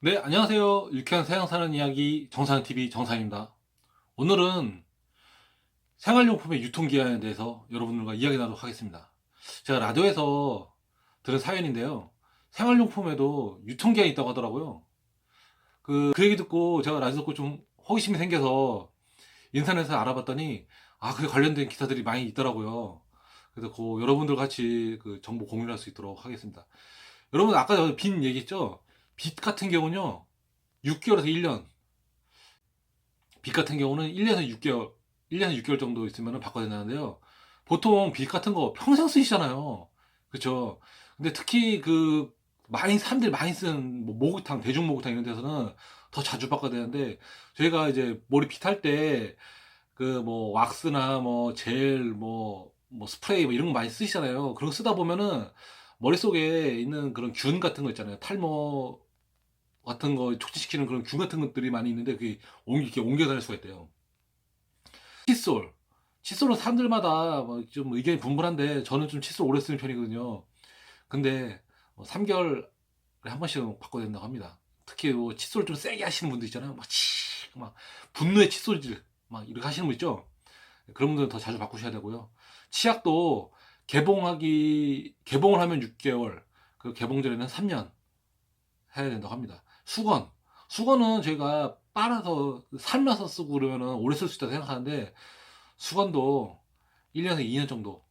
네, 안녕하세요. 유쾌한 세상 사는 이야기 정상TV 정상입니다. 오늘은 생활용품의 유통기한에 대해서 여러분들과 이야기 나누도록 하겠습니다. 제가 라디오에서 들은 사연인데요. 생활용품에도 유통기한이 있다고 하더라고요. 그, 그 얘기 듣고 제가 라디오 듣고 좀 호기심이 생겨서 인터넷에서 알아봤더니 아, 그에 관련된 기사들이 많이 있더라고요. 그래서 그 여러분들 같이 그 정보 공유를 할수 있도록 하겠습니다. 여러분 아까 저빈 얘기 했죠? 빚 같은 경우는요, 6개월에서 1년. 빚 같은 경우는 1년에서 6개월, 1년에서 6개월 정도 있으면 바꿔야 되는데요. 보통 빚 같은 거 평생 쓰시잖아요. 그쵸? 근데 특히 그, 많이, 사람들이 많이 쓰는 뭐 목욕탕, 대중 목욕탕 이런 데서는 더 자주 바꿔야 되는데, 저희가 이제 머리 빗할 때, 그 뭐, 왁스나 뭐, 젤, 뭐, 뭐, 스프레이 뭐 이런 거 많이 쓰시잖아요. 그런 거 쓰다 보면은, 머릿속에 있는 그런 균 같은 거 있잖아요. 탈모 같은 거 촉진시키는 그런 균 같은 것들이 많이 있는데 그게 옮기, 이렇게 옮겨 다닐 수가 있대요. 칫솔. 칫솔은 사람들마다 뭐좀 의견이 분분한데 저는 좀 칫솔 오래 쓰는 편이거든요. 근데 뭐 3개월에 한 번씩은 바꿔야 된다고 합니다. 특히 뭐 칫솔 좀 세게 하시는 분들 있잖아요. 막 치, 막 분노의 칫솔질 막 이렇게 하시는 분 있죠. 그런 분들은 더 자주 바꾸셔야 되고요. 치약도 개봉하기 개봉을 하면 6개월, 그 개봉 전에는 3년 해야 된다고 합니다. 수건, 수건은 저희가 빨아서 삶아서 쓰고 그러면은 오래 쓸 수 있다고 생각하는데 수건도 1년에서 2년 정도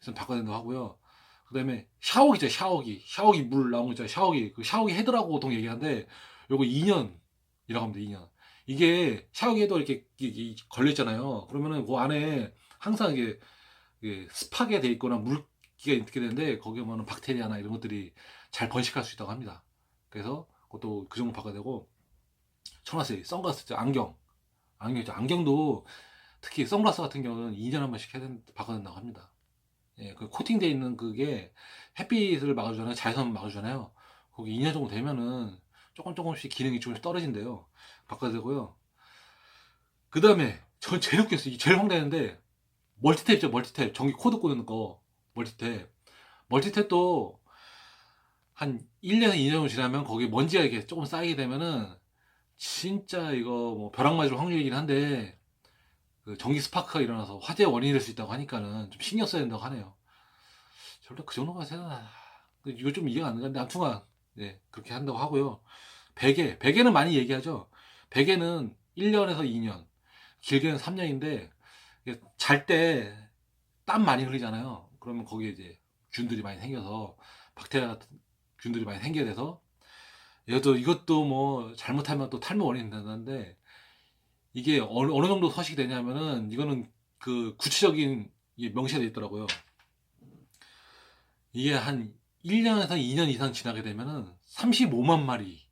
있으면 바꿔야 된다고 하고요. 그 다음에 샤워기죠, 샤워기, 샤워기 물 나온 거 있잖아요, 샤워기. 그 샤워기 헤드라고 보통 얘기하는데 요거 2년이라고 합니다, 2년. 이게 샤워기에도 이렇게 이게 걸려 있잖아요. 그러면은 그 안에 항상 이게 이게 습하게 돼 있거나 물기가 있게 되는데 거기에 보면 박테리아나 이런 것들이 잘 번식할 수 있다고 합니다. 그래서 그것도 그 정도 바꿔야 되고 천화세 선글라스 안경 안경 안경도 특히 선글라스 같은 경우는 2년에 한 번씩 해야 된, 바꿔야 된다고 합니다. 예, 그 코팅되어 있는 그게 햇빛을 막아주잖아요. 자외선 막아주잖아요. 거기 2년 정도 되면은 조금 조금씩 기능이 조금씩 떨어진대요. 바꿔야 되고요. 그 다음에 전 제일 웃겼어요. 제일 황당했는데 멀티탭 있죠, 멀티탭. 전기 코드 꽂는 거, 멀티탭. 멀티탭도 한 1년, 2년을 지나면 거기에 먼지가 이렇게 조금 쌓이게 되면은 진짜 이거 뭐 벼락 맞을 확률이긴 한데 그 전기 스파크가 일어나서 화재의 원인이 될 수 있다고 하니까는 좀 신경 써야 된다고 하네요. 절대 그 정도가 되나. 이거 좀 이해가 안 가는데 아무튼간 네, 그렇게 한다고 하고요. 베개, 베개는 많이 얘기하죠. 베개는 1년에서 2년, 길게는 3년인데 잘 때 땀 많이 흘리잖아요. 그러면 거기에 이제 균들이 많이 생겨서 박테리아 같은 균들이 많이 생겨야 돼서 이것도 이것도 뭐 잘못하면 또 탈모 원인이 된다는데 이게 어느, 어느 정도 서식이 되냐면은 이거는 그 구체적인 명시가 돼 있더라고요. 이게 한 1년에서 2년 이상 지나게 되면은 35만 마리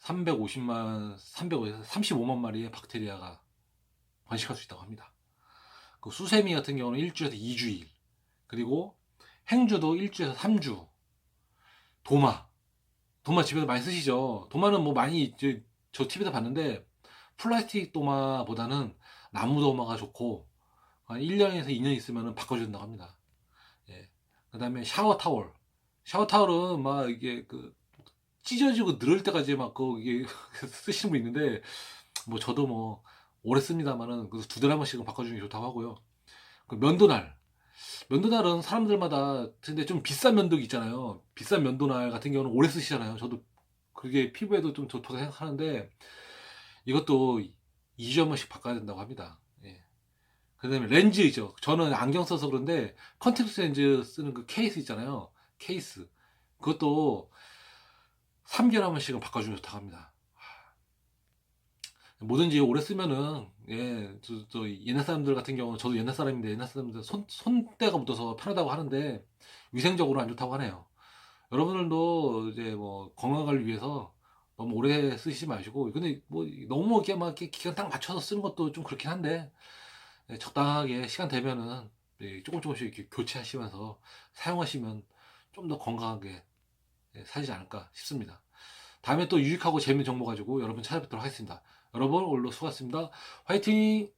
350만 300에서 35만 마리의 박테리아가 번식할 수 있다고 합니다. 그 수세미 같은 경우는 일주에서 2주일, 그리고 행주도 일주에서 3주, 도마, 도마 집에서 많이 쓰시죠? 도마는 뭐 많이 이제 저 TV에서 봤는데 플라스틱 도마보다는 나무 도마가 좋고 한 1년에서 2년 있으면 바꿔준다고 합니다. 예. 그 다음에 샤워 타월. 샤워 타월은 막 이게 그 찢어지고 늘을 때까지 막그 이게 쓰시는 분 있는데 뭐 저도 뭐 오래 씁니다만은 그래서 두 달에 한 번씩은 바꿔주는 게 좋다고 하고요. 그 면도날. 면도날은 사람들마다 근데 좀 비싼 면도기 있잖아요. 비싼 면도날 같은 경우는 오래 쓰시잖아요. 저도 그게 피부에도 좀 좋다고 생각하는데 이것도 2주에 한 번씩 바꿔야 된다고 합니다. 예. 그 다음에 렌즈죠. 저는 안경 써서 그런데 컨택트 렌즈 쓰는 그 케이스 있잖아요. 케이스. 그것도 3개월에 한 번씩은 바꿔주면 좋다고 합니다. 뭐든지 오래 쓰면은 예, 저, 저 옛날 사람들 같은 경우는 저도 옛날 사람인데 옛날 사람들 손 손때가 묻어서 편하다고 하는데 위생적으로 안 좋다고 하네요. 여러분들도 이제 뭐 건강을 위해서 너무 오래 쓰시지 마시고 근데 뭐 너무 이렇게 막 이렇게 기간 딱 맞춰서 쓰는 것도 좀 그렇긴 한데 예, 적당하게 시간 되면은 예, 조금 조금씩 이렇게 교체하시면서 사용하시면 좀 더 건강하게 예, 사지 않을까 싶습니다. 다음에 또 유익하고 재밌는 정보 가지고 여러분 찾아뵙도록 하겠습니다. 여러분 오늘도 수고하셨습니다. 화이팅!